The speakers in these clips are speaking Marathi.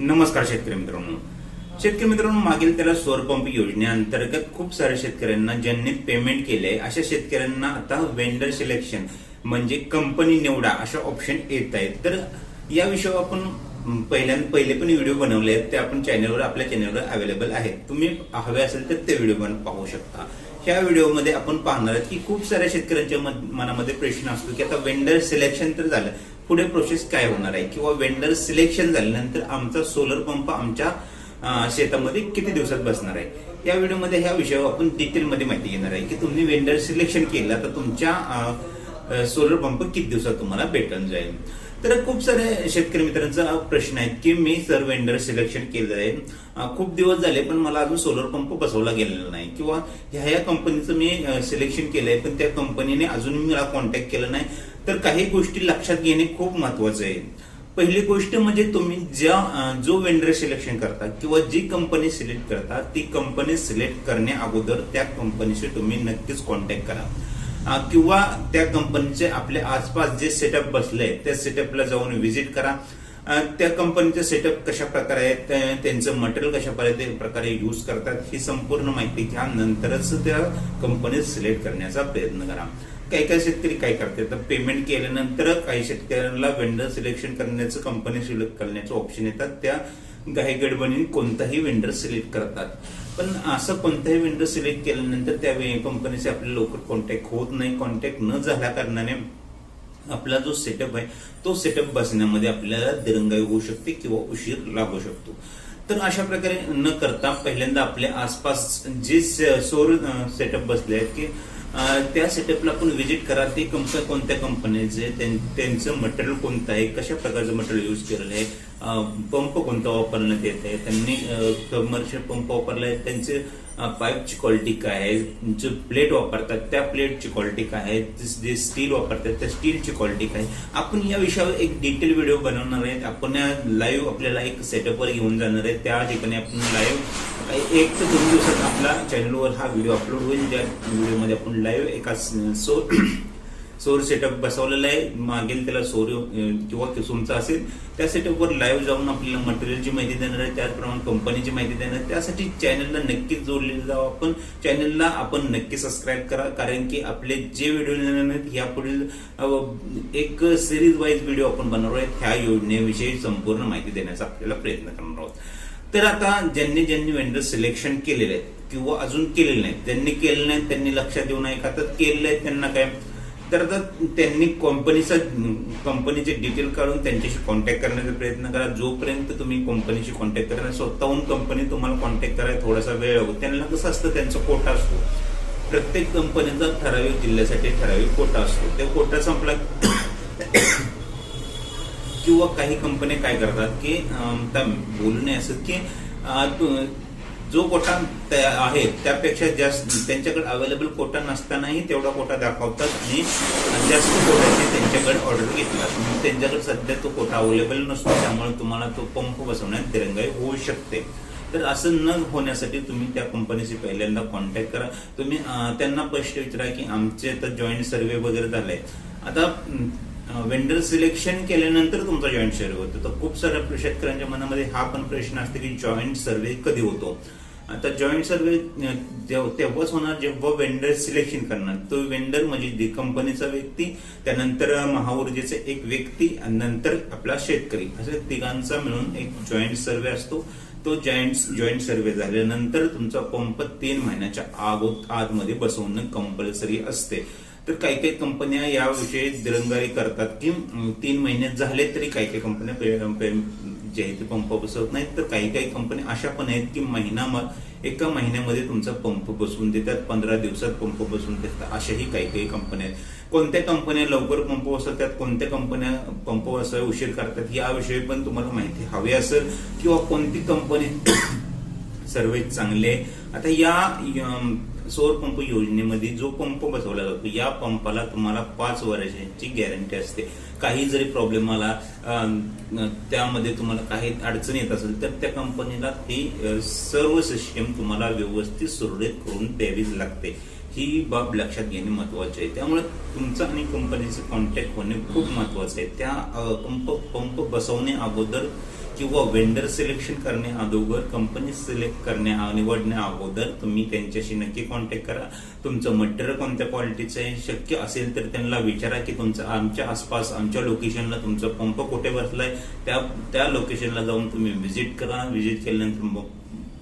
नमस्कार शेतकरी मित्रांनो. शेतकरी मित्रांनो मागील त्याला सौर पंप योजनेअंतर्गत खूप साऱ्या शेतकऱ्यांना ज्यांनी पेमेंट केले अशा शेतकऱ्यांना आता वेंडर सिलेक्शन म्हणजे कंपनी निवडा अशा ऑप्शन येत आहेत. तर या विषयावर आपण पहिल्यांदा पहिले पण व्हिडिओ बनवले आहेत ते आपण चॅनलवर आपल्या चॅनलवर अवेलेबल आहेत. तुम्ही हवे असेल तर ते व्हिडिओ पण पाहू शकता. त्या व्हिडिओमध्ये आपण पाहणार आहोत की खूप साऱ्या शेतकऱ्यांच्या मनामध्ये प्रश्न असतो की आता वेंडर सिलेक्शन तर झालं. पुढे प्रोसेस काय होणार आहे? किंवा वेंडर सिलेक्शन झाल्यानंतर आमचा सोलर पंप आमच्या शेतामध्ये किती दिवसात बसणार आहे? या व्हिडिओमध्ये ह्या विषयावर आपण डिटेलमध्ये माहिती घेणार आहे की तुम्ही वेंडर सिलेक्शन केलं तर तुमच्या सोलर पंप किती दिवसात तुम्हाला भेटून जाईल? तर खूप सारे शेतकरी मित्रांचा प्रश्न आहे की मी सर वेंडर सिलेक्शन केलं आहे खूप दिवस झाले पण मला अजून सोलर पंप बसवला गेलेला नाही. किंवा ह्या ह्या कंपनीचं मी सिलेक्शन केलंय पण त्या कंपनीने अजून मला कॉन्टॅक्ट केलं नाही. तर काही गोष्टी लक्षात घेणे खूप महत्वाचं आहे. पहिली गोष्ट म्हणजे तुम्ही ज्या जो वेंडर सिलेक्शन करता किंवा जी कंपनी सिलेक्ट करता ती कंपनी सिलेक्ट करण्या अगोदर त्या कंपनीशी तुम्ही नक्कीच कॉन्टॅक्ट करा. किंवा त्या कंपनीचे आपले आसपास जे सेटअप बसले त्या सेटअपला जाऊन व्हिजिट करा. त्या कंपनीचे सेटअप कशा प्रकारे आहेत त्या- त्यांचं मटेरियल कशा प्रकारे प्रकारे करतात ही संपूर्ण माहिती घ्या. नंतरच त्या कंपनीत सिलेक्ट करण्याचा प्रयत्न करा. काही काही शेतकरी काय करतात तर पेमेंट केल्यानंतर काही शेतकऱ्यांना वेंडर सिलेक्शन करण्याचं कंपनी सिलेक्ट करण्याचं ऑप्शन येतात. त्या काही गडबडीने कोणताही वेंडर सिलेक्ट करतात. पण असं कोणताही वेंडर सिलेक्ट केल्यानंतर त्या कंपनीचे आपले लवकर कॉन्टॅक्ट होत नाही. कॉन्टॅक्ट न झाल्या कारणाने आपला जो सेटअप आहे तो सेटअप बसण्यामध्ये आपल्याला दिरंगाई होऊ शकते किंवा उशीर लागू शकतो. तर अशा प्रकारे न करता पहिल्यांदा आपल्या आसपास जे स- सौर सेटअप बसले आहेत की त्या सेटअपला आपण व्हिजिट करा. ते कंप कोणत्या कंपनीचे त्यां- त्यांचं मटेरियल कोणतं आहे? कशा प्रकारचं मटेरियल यूज केलेलं आहे? पंप कोणता वापरण्यात येत आहे? त्यांनी कमर्शियल पंप वापरला आहे त्यांचे पाईपची क्वालिटी काय आहे? जे प्लेट वापरतात त्या प्लेटची क्वालिटी काय आहे? जे- स्टील वापरतात त्या स्टीलची क्वालिटी काय आहे? आपण या विषयावर एक डिटेल व्हिडिओ बनवणार आहे आपण लाईव्ह आपल्याला एक सेटअपवर घेऊन जाणार आहे त्या ठिकाणी आपण लाईव्ह एक ते दोन दिवसात आपला चॅनलवर हा व्हिडिओ अपलोड होईल. ज्या व्हिडिओमध्ये आपण लाईव्ह एका सो सोर सेटअप बसवलेला आहे. मागेल त्याला सोर किंवा किसूनचा असेल त्या सेटअपवर लाईव्ह जाऊन आपल्याला मटेरियलची माहिती देणार आहे त्याचप्रमाणे कंपनीची माहिती देणार आहे त्यासाठी चॅनलला नक्कीच जोडलेलं जावं आपण. चॅनलला आपण नक्की सबस्क्राईब करा. कारण की आपले जे व्हिडिओ येणार आहेत ह्या पुढील एक सिरीज वाईज व्हिडिओ आपण बनवणार आहेत ह्या योजनेविषयी संपूर्ण माहिती देण्याचा आपल्याला प्रयत्न करणार आहोत. तर आता ज्यांनी ज्यांनी वेंडर सिलेक्शन केलेले आहेत किंवा अजून केलेले नाहीत ज्यांनी केले नाहीत त्यांनी लक्षात देऊ नये का तर केलेले आहेत त्यांना काय? तर आता त्यांनी कंपनीचा कंपनीचे डिटेल काढून त्यांच्याशी कॉन्टॅक्ट करण्याचा प्रयत्न करा. जोपर्यंत तुम्ही कंपनीशी कॉन्टॅक्ट करा स्वतःहून कंपनी तुम्हाला कॉन्टॅक्ट करायला थोडासा वेळ लागतो. त्यांना कसं असतं त्यांचा कोटा असतो. प्रत्येक कंपनीचा ठराविक जिल्ह्यासाठी ठराविक कोटा असतो. त्या कोटा संपला किंवा काही कंपन्या काय करतात की त्या बोलणे असं की जो कोटा त्या- आहे त्यापेक्षा जास्त त्यांच्याकडे अवेलेबल कोटा नसतानाही तेवढा कोटा दाखवतात आणि जास्त कोट्याचे त्यांच्याकडे ऑर्डर घेतला त्यांच्याकडे सध्या तो कोटा अवेलेबल नसतो त्यामुळे तुम्हाला तो पंप बसवण्यात दिरंगाई होऊ शकते. तर असं न होण्यासाठी तुम्ही त्या कंपनीशी पहिल्यांदा कॉन्टॅक्ट करा. तुम्ही त्यांना प्रश्न विचारा की आमचे तर जॉईंट सर्वे वगैरे झालाय. आता वेंडर सिलेक्शन केल्यानंतर तुमचा जॉईंट सर्वे होतो. तर खूप साऱ्या शेतकऱ्यांच्या मनामध्ये हा पण प्रश्न असतो की जॉईंट सर्वे कधी होतो? आता जॉईंट सर्वे तेव्हाच होणार जेव्हा वेंडर सिलेक्शन करणार. तो वेंडर म्हणजे कंपनीचा व्यक्ती त्यानंतर महाऊर्जेचा एक व्यक्ती आणि नंतर आपला शेतकरी. असे तिघांचा मिळून एक जॉईंट सर्वे असतो. तो जॉईंट जॉईंट सर्वे झाल्यानंतर तुमचा पंप तीन महिन्याच्या आगो आतमध्ये बसवणं कंपल्सरी असते. तर काही काही कंपन्या याविषयी दिरंगाई करतात की तीन महिने झाले तरी काही काही कंपन्या जे आहे ते पंप बसवत नाहीत. तर काही काही कंपन्या अशा पण आहेत की महिना म- एका महिन्यामध्ये तुमचा पंप बसवून देतात पंधरा दिवसात पंप बसवून देतात. अशाही काही काही कंपन्या आहेत. कोणत्या कंपन्या लवकर पंप बसवतात कोणत्या कंपन्या पंप बसवाय उशीर करतात याविषयी पण तुम्हाला माहिती हवी असेल. किंवा कोणती कंपनी सर्वे चांगले आहे. आता या सौर पंप योजनेमध्ये जो पंप बसवला जातो या पंपाला तुम्हाला पाच वर्षांची गॅरंटी असते. काही जरी प्रॉब्लेम आला त्यामध्ये तुम्हाला काही अडचण येत असेल तर त्या कंपनीला ती सर्व सिस्टीम तुम्हाला व्यवस्थित सुरळीत करून द्यावीच लागते. ही बाब लक्षात घेणे महत्त्वाचे आहे. त्यामुळे तुमचं आणि कंपनीचं कॉन्टॅक्ट होणे खूप महत्वाचं आहे. त्या पंप पंप बसवणे अगोदर किंवा वेंडर सिलेक्शन करणे अगोदर कंपनी सिलेक्ट करण्या निवडण्या अगोदर तुम्ही त्यांच्याशी नक्की कॉन्टॅक्ट करा. तुमचं मटेरियल कोणत्या क्वालिटीचं आहे शक्य असेल तर त्यांना विचारा की तुमचं आमच्या आसपास आमच्या लोकेशनला तुमचा पंप कुठे बसलाय त्या त्या लोकेशनला जाऊन तुम्ही व्हिजिट करा. व्हिजिट केल्यानंतर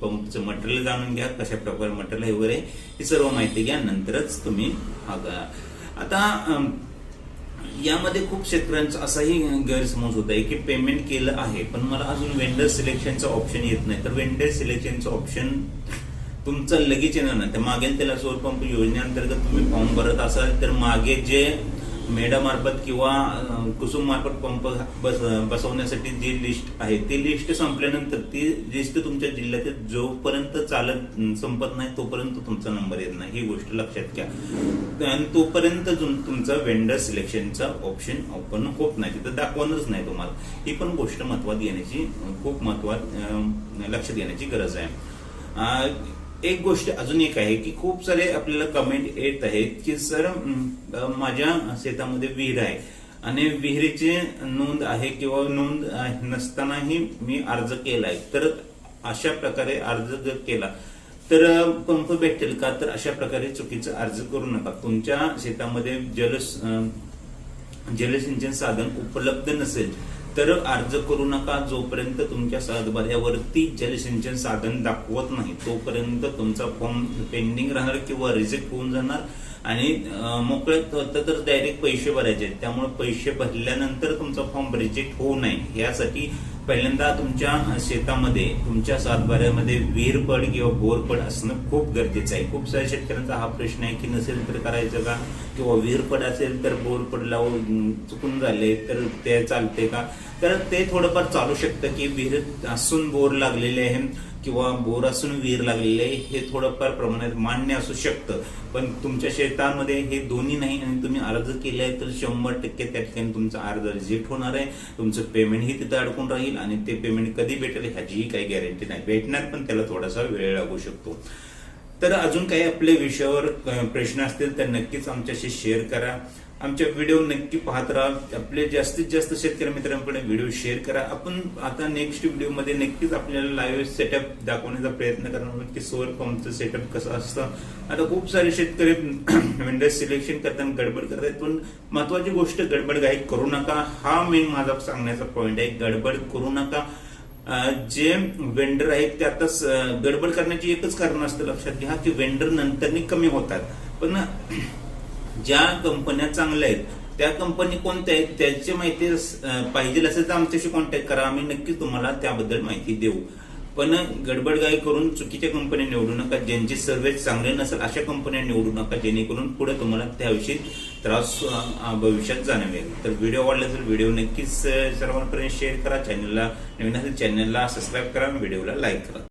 पंपचं मटेरियल जाणून घ्या कशा प्रकारे मटेरियल वगैरे ही सर्व माहिती घ्या नंतरच तुम्ही हा करा. आता यामध्ये खूप शेतकऱ्यांचा असाही गैरसमज होत आहे की पेमेंट केलं आहे पण मला अजून वेंडर सिलेक्शनचं ऑप्शन येत नाही. तर वेंडर सिलेक्शनचं ऑप्शन तुमचं लगेच येणार नाही. तर मागेल त्याला सौर पंप योजनेअंतर्गत तुम्ही फॉर्म भरत असाल तर मागे जे मेडामार्फत किंवा कुसुम मार्फत पंप बस बसवण्यासाठी जी लिस्ट आहे ती लिस्ट संपल्यानंतर ती लिस्ट तुमच्या जिल्ह्यात जोपर्यंत चालत संपत नाही तोपर्यंत तुमचा नंबर येत नाही. ही गोष्ट लक्षात घ्या. आणि तोपर्यंत तुम- तुमचं वेंडर सिलेक्शनचा ऑप्शन ओपन होत नाही. तिथं दाखवणच नाही तुम्हाला. ही पण गोष्ट महत्वात घेण्याची खूप महत्वात लक्षात घेण्याची गरज आहे. एक गोष्ट अजून एक आहे की खूप सारे आपल्याला कमेंट येत आहेत की सर माझ्या शेतामध्ये विहीर आहे आणि विहिरीची नोंद आहे किंवा नोंद नसतानाही मी अर्ज केलाय. तर अशा प्रकारे अर्ज जर केला तर पंप भेटेल का? तर अशा प्रकारे चुकीचा अर्ज करू नका. तुमच्या शेतामध्ये जल जलसिंचन साधन उपलब्ध नसेल तर अर्ज करू नका. जोपर्यंत तुमच्या सातबाऱ्यावरती जलसिंचन साधन दाखवत नाही तोपर्यंत तुमचा फॉर्म पेंडिंग राहणार किंवा रिजेक्ट होऊन जाणार. आणि अं, मोकळ्यात होतं तर डायरेक्ट पैसे भरायचे त्यामुळे पैसे भरल्यानंतर तुमचा फॉर्म रिजेक्ट होऊ नये. यासाठी पहिल्यांदा तुमच्या शेतामध्ये तुमच्या सातबाऱ्यामध्ये विहीरपड किंवा बोरपड असणं खूप गरजेचं आहे. खूप साऱ्या शेतकऱ्यांचा हा प्रश्न आहे की नसेल तर करायचं का? किंवा विहीरपड असेल तर बोरपड लावून चुकून झाले तर ते चालते का? तर ते थोडंफार चालू शकतं की विहीर असून बोर लागलेले आहे किंवा बोर असून विहीर लागलेले आहे हे थोडंफार प्रमाणात मान्य असू शकतं. पण तुमच्या शेतामध्ये हे दोन्ही नाही आणि तुम्ही अर्ज केलाय तर शंभर टक्के त्या ठिकाणी तुमचा अर्ज रिजेक्ट होणार आहे. तुमचं पेमेंटही तिथं अडकून राहील आणि ते पेमेंट कधी भेटेल ह्याचीही काही गॅरंटी नाही. भेटणार पण त्याला थोडासा वेळ लागू शकतो. तर अजून काही आपल्या विषयावर प्रश्न असतील तर नक्कीच आमच्याशी शेअर करा. आमच्या व्हिडिओ नक्की पाहत राहा. आपले जास्तीत जास्त शेतकरी मित्रांकडे व्हिडिओ शेअर करा. आपण आता नेक्स्ट व्हिडिओमध्ये नक्कीच आपल्याला लाईव्ह सेटअप दाखवण्याचा प्रयत्न करणार आहोत की सोलर पंपचं सेटअप कसं असतं. आता खूप सारे शेतकरी वेंडर सिलेक्शन करताना गडबड करतात. पण महत्वाची गोष्ट गडबड काही करू नका. हा मेन माझा सांगण्याचा पॉईंट आहे. गडबड करू नका. जे वेंडर आहेत ते आता गडबड करण्याची एकच कारण असतं लक्षात घ्या की वेंडर नंतरनी कमी होतात. पण ज्या कंपन्या चांगल्या आहेत त्या कंपनी कोणत्या आहेत त्याची माहिती पाहिजे असेल तर आमच्याशी कॉन्टॅक्ट करा. आम्ही नक्कीच तुम्हाला त्याबद्दल माहिती देऊ. पण गडबडगाई करून चुकीच्या कंपन्या निवडू नका. ज्यांची सर्व्हिस चांगले नसेल अशा कंपन्या निवडू नका. जेणेकरून पुढे तुम्हाला त्याविषयी त्रास भविष्यात जाणवेल. तर व्हिडिओ आवडला तर व्हिडिओ नक्कीच सर्वांपर्यंत शेअर करा. चॅनलला नवीन असेल चॅनलला सबस्क्राईब करा. व्हिडिओला लाईक करा.